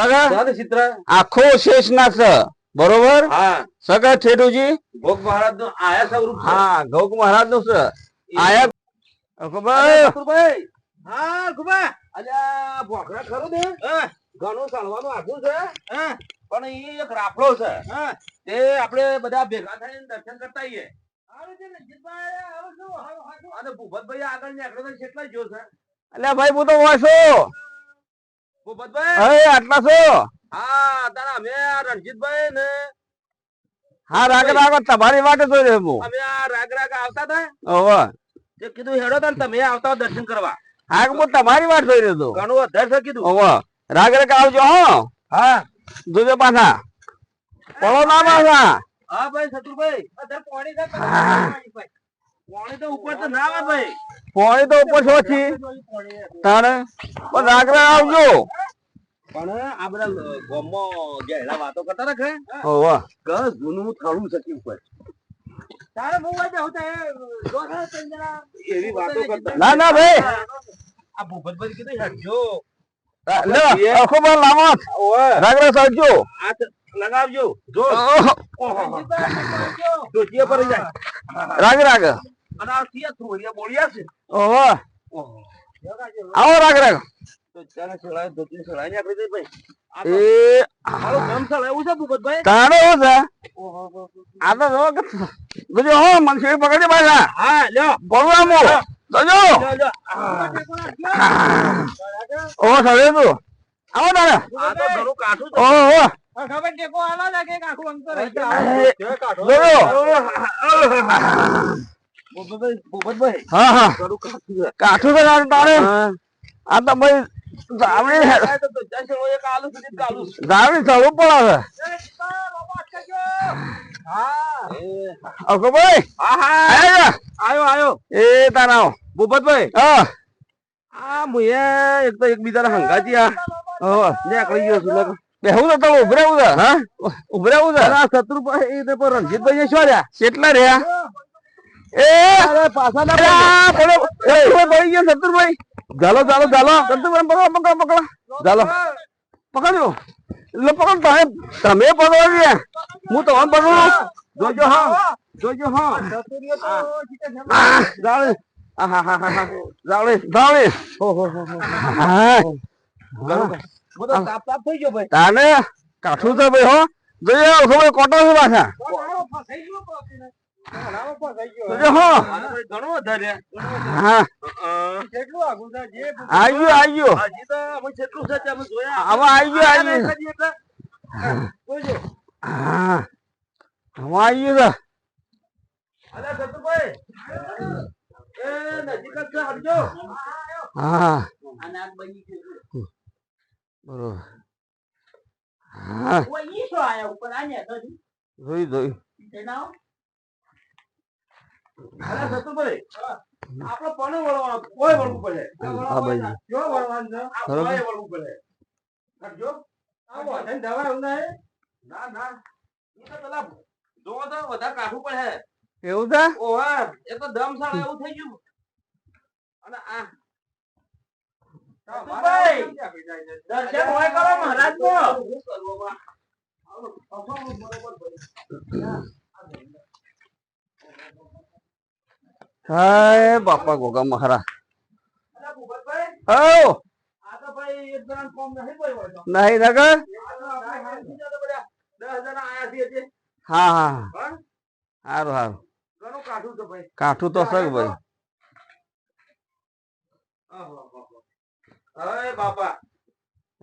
સગા? સાદે ચિત્ર. આખો શેષ ના બરોબર? સગા ઠેઠુજી ભોગ મહારાજનું આયા સ્વરૂપ હા ગૌક મહારાજનું છે આયા? અરે હા કુબા અલ્યા ભોખરા ખરું ને? ઘણું ચાલવાનું આખું છે. પણ એ એક રાફડો છે. તે આપણે બધા ભેગા થઈને દર્શન કરતા આઈએ. અને ભૂપતભાઈ આગળ નીકળે તો કેટલા જો છે અલ્યા ભાઈ હું તો વાંચો ભૂપતભાઈ આટલા છો હા તારા અમે રણજીતભાઈ ને હા રાગ રાગ તમારી વાટે જોઈ રહ્યો હું અમે આ રાગ રાગ આવતા હતા? ઓવે તે કીધું હેડો તા તમે આવતા દર્શન કરવા. હા હું તમારી વાટ જોઈ રહ્યો હતો ઘણું કીધું. ઓવે રાગ રાગ આવજો હો. હા. જોજો પાછા. પડો ના પાછા. હા ભાઈ શત્રુભાઈ પાણી પાણી તો ઉપર તો ના આવે ભાઈ. પોણી તો ઉપર છો છી? તારે પણ રાગ રાગ આવજો. પણ આ બધા ગામમાં ગહેડા વાતો કરતા રાખે ઓવે કસ ગુનું થાળું સકી ઉપર? તારે બહુ વાજે તંજરા એવી વાતો કરતા. ના ના ભાઈ. આ ભૂપતભાઈ કીધું હેડજો લે આખો બાર લાવો. ઓય રાગ રાગ આ લગાવજો. જો. ઓહો, ડોજીએ પર જાય. રાગ રાગ. અને આ સિયા થોડિયા બોળિયા છે. ઓહો. આવો રાગ રાગ. ઓહો હો, હો. આ તો જો કે જોજો હો મનસી પકડી પાછા. હા લ્યો. બોલવા મો જોજો. લ્યો લ્યો આ ઓ સરે તું આવો તારે. આ તો ઘણું કાઠું છે. ઓહો ભૂપતભાઈ હા હા. કાઠું છે. છે તારે આ તો ભાઈ જાવડી આ તો તો જશે હું એક આલુ સુધી જ આલુ છું. જાવડી થવું પડે અકો ભાઈ હા. હા આયા આયો એ તારા ભૂપતભાઈ હા. આ મુએ એક તો એકબીજાના હંગાતી આ. ઓહો નીકળી ગયો છું બેહું તો તમે ઉભરે ઉભરે હા? ઉભરે ઉભરે આ શત્રુભાઈ એ તો પણ રણજીતભાઈ શું રહ્યા કેટલા રહ્યા? ચાલો ચાલો ચાલો સતુરભાઈ પકડો પકડો પકડો. ચાલો પકડજો. એટલે પકડ સાહેબ તમે પકડો ને હું તો પકડું. જોજો હા. જોજો હા. આ, જાવે આહાહાહા. જાવે જાવે હો હો હો હો. હા. હું તો ભાઈ. તાને કાઠું છે ભાઈ હો. જોઈએ ખબર કોટો છે પાછા. જોયા. બરોબર. હા. ઓય ઈ ઉપર? આને તો જોઈ જોઈ જણાવો અરે શત્રુભાઈ આપણે કોને વળવાનું? કોઈ વળવું પડે. જો વળવાનું છે આ બરોબર. કોઈ વળવું પડે. હટજો આ દવા એવું ના ના ના. તો પેલા પડે એવું છે? ઓહે એ તો દમ સાળ એવું થઈ ગયું. અને આ. દર્શન હોય કરો મહારાજનો. હાય બાપા ગોગા મહારા હો નહીં નગર. હા હા? સારું સારું કાઠું તો સગ ભાઈ.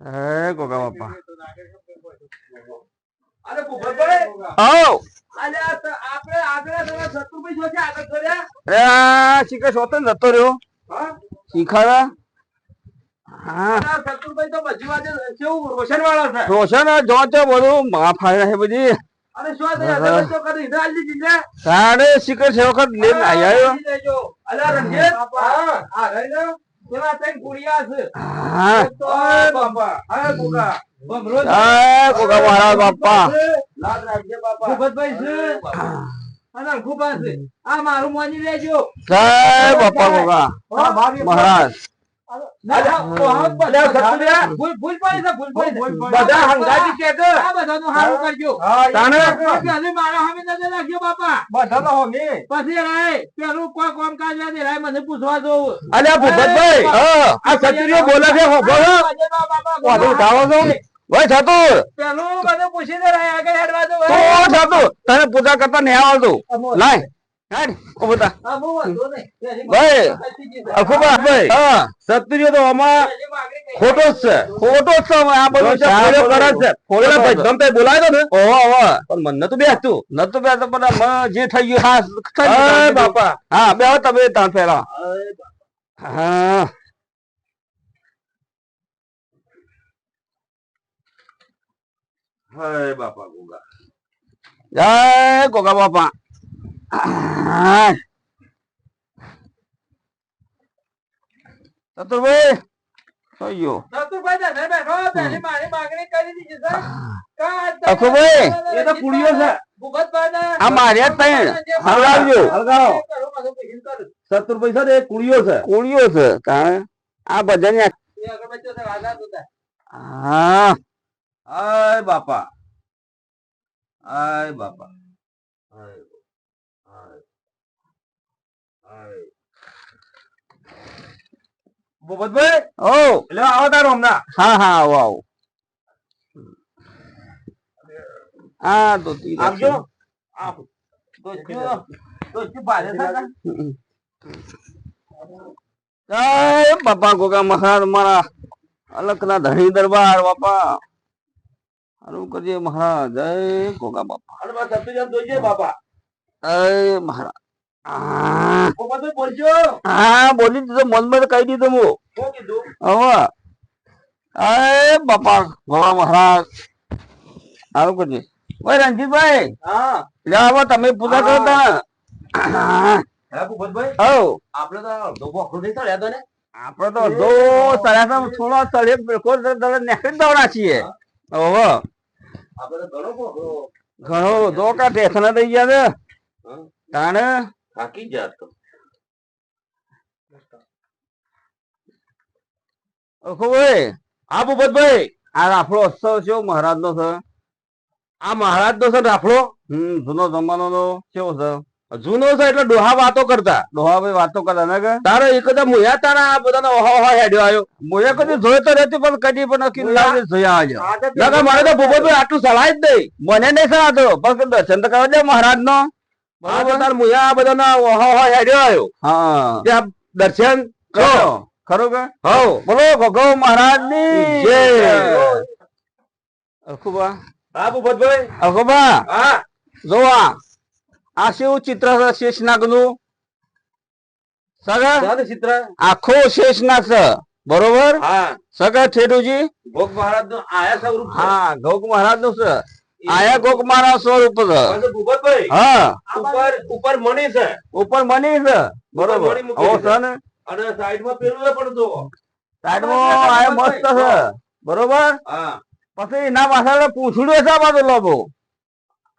હે ગોગા બાપા. અરે ભૂપતભાઈ હો અલે આ તો આપણે આગળ શત્રુભાઈ જો આગળ કર્યા એ આ શીખર શોતન જતો રહ્યો. હા? શીખર રોશન વાળા છે. રોશન જો છો બધું. માફ આવી બધી સાડે શીખર છે વખત લઈને આવ્યો. ગુડિયા છે. તો બાપા હા ગોગા. બમરો હે ગોગા મહારાજ બાપા. લાડ રાખજે બાપા. ભૂપતભાઈ છે? અને અંકુબા છે. આ મારું માની લેજો. જય બાપા ગોગા. મહારાજ. તને પૂજા કરતા નહીં આવતું લાય. હા તો ખોટો જ છે ખોટો જ છે આ બધું છે તે બોલાય તો ને પણ મને નતું બેસતું નતું બેસતું પણ જે થઈ ગયું હા બાપા હા બે તમે ત્યાં પેલા હા હાય બાપા ગોગા. જય ગોગા બાપા હા. ચતુરભાઈ મારી માંગણી કરી દીધી અખુભાઈ, એ તો છે. આ માર્યા હળગાવજો હળગાવો. કુળિયો છે. છે કારણ આ હતા. હા. બાપા. હાય બાપા હાય હાય હાય ઓ. એટલે આવો તારો હમણાં. હા હા આવો આવો. હા તો આવજો. બાપા ગોગા મહારાજ મારા અલકના ધણી દરબાર બાપા. સારું કરજે મહારાજ. જય ગોગા બાપા. બાપા. એ મહારાજ. હા. બોલી દીધું મનમાં કહી દીધું હું. હવે અરે બાપા ગોગા મહારાજ. સારું કરજે. ઓય રણજીતભાઈ. હા. લે તમે પૂજા કરો તા. આપણે તો અડધો સળ્યા થોડો બિલકુલ દડે છીએ. ઓહો ઘણો બોકડો ઘણો દો કા ટેશન થઈ ગયા છે. તાણે થાકી જાત તો ઓખો ભાઈ હા ભૂપતભાઈ આ રાફડો ઉત્સવ છે મહારાજ નો છે. આ મહારાજ નો છે રાફડો? હમ જૂનો જમાનો નો કેવો છે? જૂનો છે એટલે ડોહા વાતો કરતા. ડોહા ભાઈ વાતો કરતા ને કે? તારો એકદમ મુયા તારા આ બધાનો ઓહો ઓહો હેડ્યો આવ્યો? મુયા કદી જોયો તો રહેતી પણ કદી પણ નક્કી લાગે જોયા આજે નકર મારે તો ભૂપતભાઈ આટલું સલાહ જ નહીં. મને નહીં સણાતો પણ દર્શન તો કરવા દે મહારાજ નો તાર મુયા બધાના ઓહો હો હેડ્યો આવ્યો. હા. ત્યાં દર્શન કરો. ખરો કે? હો. બોલો ભગવ મહારાજની જય. અખુબા હા ભૂપતભાઈ? અખુબા હા. જોવા આ શિવ ચિત્ર છે શેષનાગનું સગા ચિત્ર. આખો શેષનાગ છે. બરોબર? હા. સગા ઠેઠુજી? ભોગ મહારાજનું આયા સ્વરૂપ હા ગોક મહારાજનું છે. આયા કોક મારા સ્વરૂપ છે. હા. ઉપર ઉપર મણી છે. ઉપર મણી છે. બરોબર. ઓ છે. ને. અને સાઈડમાં પેલું પણ જો સાઈડમાં આયા મસ્ત છે. બરોબર? હા. પછી એના પાછળ પૂંછડું છે આ બાજુ લોબો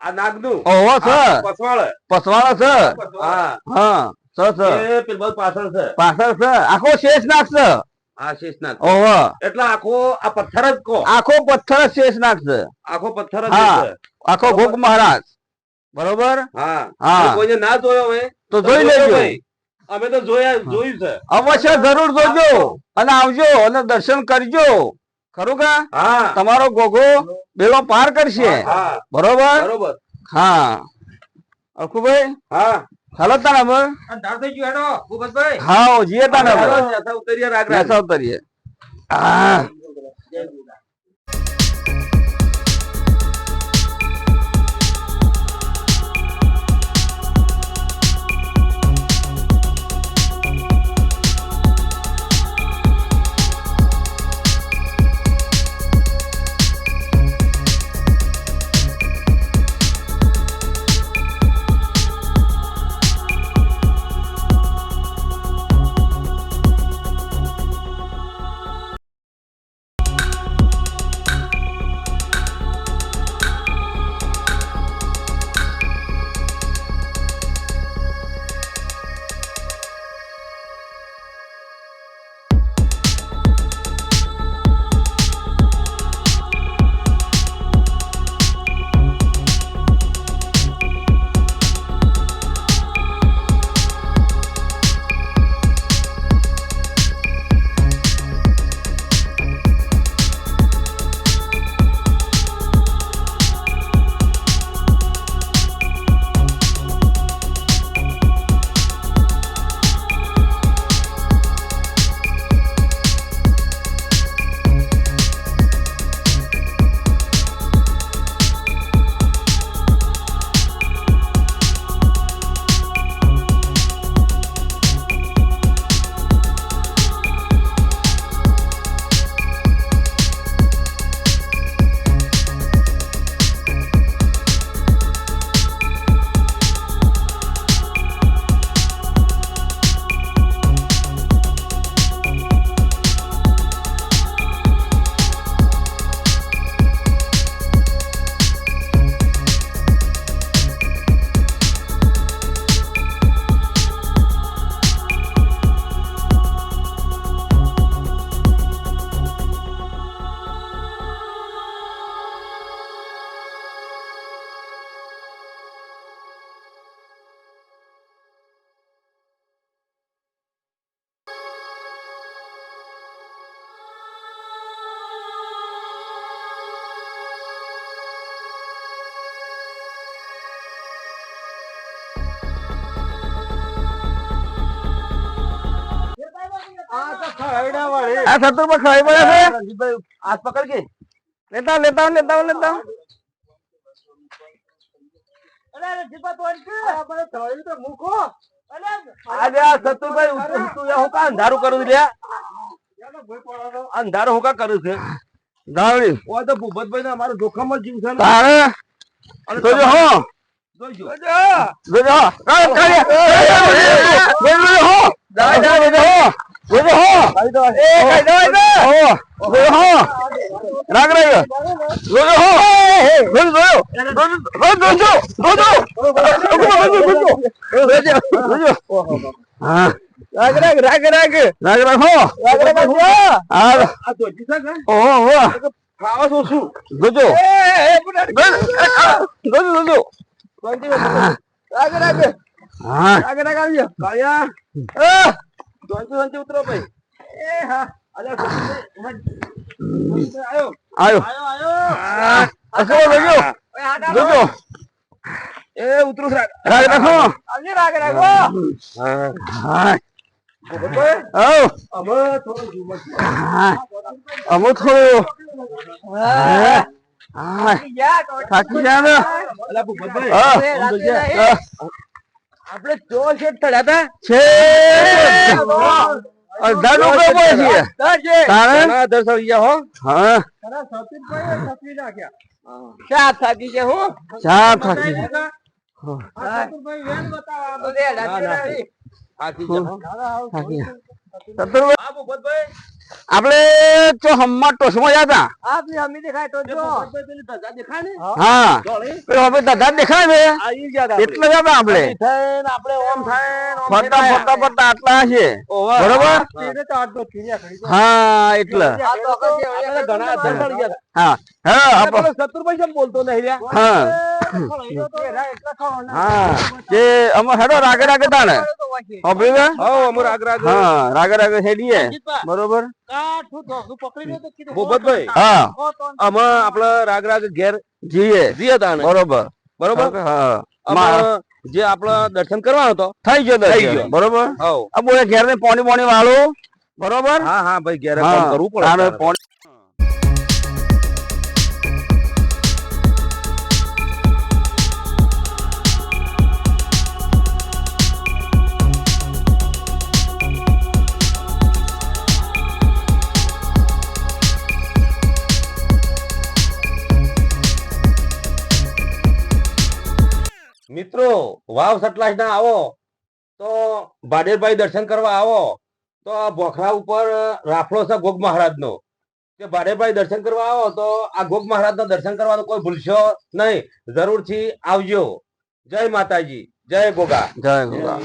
આ નાગનું. ઓહો છે. પસવાળ. પસવાળ છે? હા હા પેલું બધું પાછળ છે. પાછળ છે. આખો શેષનાગ છે. આ ઓહો. એટલે આખો આ પથ્થર જ કહો. આખો પથ્થર જ શેષનાગ છે. આખો પથ્થર જ છે. આખો ગોગ મહારાજ. બરોબર? હા. હા. કોઈને ના જોયો હોય તો તો જોઈ લેજો. અમે તો જોયા જોયું છે. અવશ્ય જરૂર જોજો અને આવજો અને દર્શન કરજો. ખરું કા? હા. તમારો ગોગો બેડો પાર કરશે. હા. બરોબર? બરોબર. હા. અખુભાઈ? હા. હાલો તાને બ અંધાર થઈ ગયો હેડો ભૂપતભાઈ હા જીએ તાને બ ઉતરીએ રાગ રાગ. ઉતરીએ. હા. આ આ સત્તરભાઈ ખાઈ પડ્યા છે હાથ પકડ કે લેતા લેતા લેતા લેતા અંધારું કરું લ્યા અંધારું હું કા કરું છે દાવડી ઓ તો ભૂપતભાઈ ના અમારો જોખમ જ જીવ છે તારે અને જોજો હો જોજો હો કાય કાય જોજો હો દાય દાય જોજો હો જોજો હો. એ કાય દાય દે. હો. જોજો હો. રાગ રાગ. જોજો હો. જોજો જોજો જોજો જોજો જોજો જોજો હા. રાગ રાગ રાગ રાગ. રાગ રાગ હો. રાગ રાગ હો. હા. આ જોઈજી છે કે? ઓહો હો ખાવા શું શું જોજો જોજો જોજો રાગ રાગ. હા. રાગ રાગ આવજો કાળિયા જોઈજી જોઈજી ઉતરો ભાઈ. એ હા. સતુભાઈ આયો. આયો આયો. અસો જોજો જોજો. એ ઉતરું છે રાગ રાખો. આવજે રાગ રાગો હા. ભૂપતભાઈ આવ. અમે થોડું જીવન છે. હા. અમો થોડું. હા. હા. થાકી ને? ભૂપતભાઈ. હા. આપણે ચોર શેઠ તળ્યા હતા છે. અડધા ડુંગર છે. દરજે તારે? ઘણા દર્શન હો? હા. અરે સતીશભાઈ સતી નાખ્યા. ચા થાકી છે હું? ચા થાકી આ સતીશભાઈ વેન બતાવો આ ના, ના. બધે થાકી ગયા. આપણે તો હમમાં ટોસમાં હતા. આપની અમી દેખાય તો જો. પેલી ધજા દેખાય ને? હા. પેલો હવે દાદા દેખાય ને. એટલે જ આપણે. થઈને આપણે ઓમ થઈને ફરતા ફરતા ફરતા આટલા છે બરોબર? હા. એટલે. આ તો ઘણા. હા. હા આ આપણે શત્રુભાઈ કેમ બોલતો નહીં હા. હા. જે અમે હેડો રાગે રાગે તાણે. હા હેડીએ. બરોબર? હા. અમે આપણે ઘેર જીએ. જીએ તાણે. બરોબર. બરોબર? હા જે આપણે દર્શન કરવાનો હતો. થઈ ગયો થઈ ગયો. બરોબર. આ બોલે ઘેર ને પાણી પાણી વાળું. બરોબર? હા હા ભાઈ ઘેર હા, કરવું પડે વાવ સટલાસ ના આવો, તો ભાડેરભાઈ દર્શન કરવા આવો, તો આ બોખરા ઉપર રાફડો છે ગોગ મહારાજ નો કે ભાડેરભાઈ દર્શન કરવા આવો, તો આ ગોગ મહારાજ નો દર્શન કરવાનું કોઈ ભૂલશો નહીં. જરૂરથી આવજો. જય માતાજી. જય ગોગા. જય ગોગા.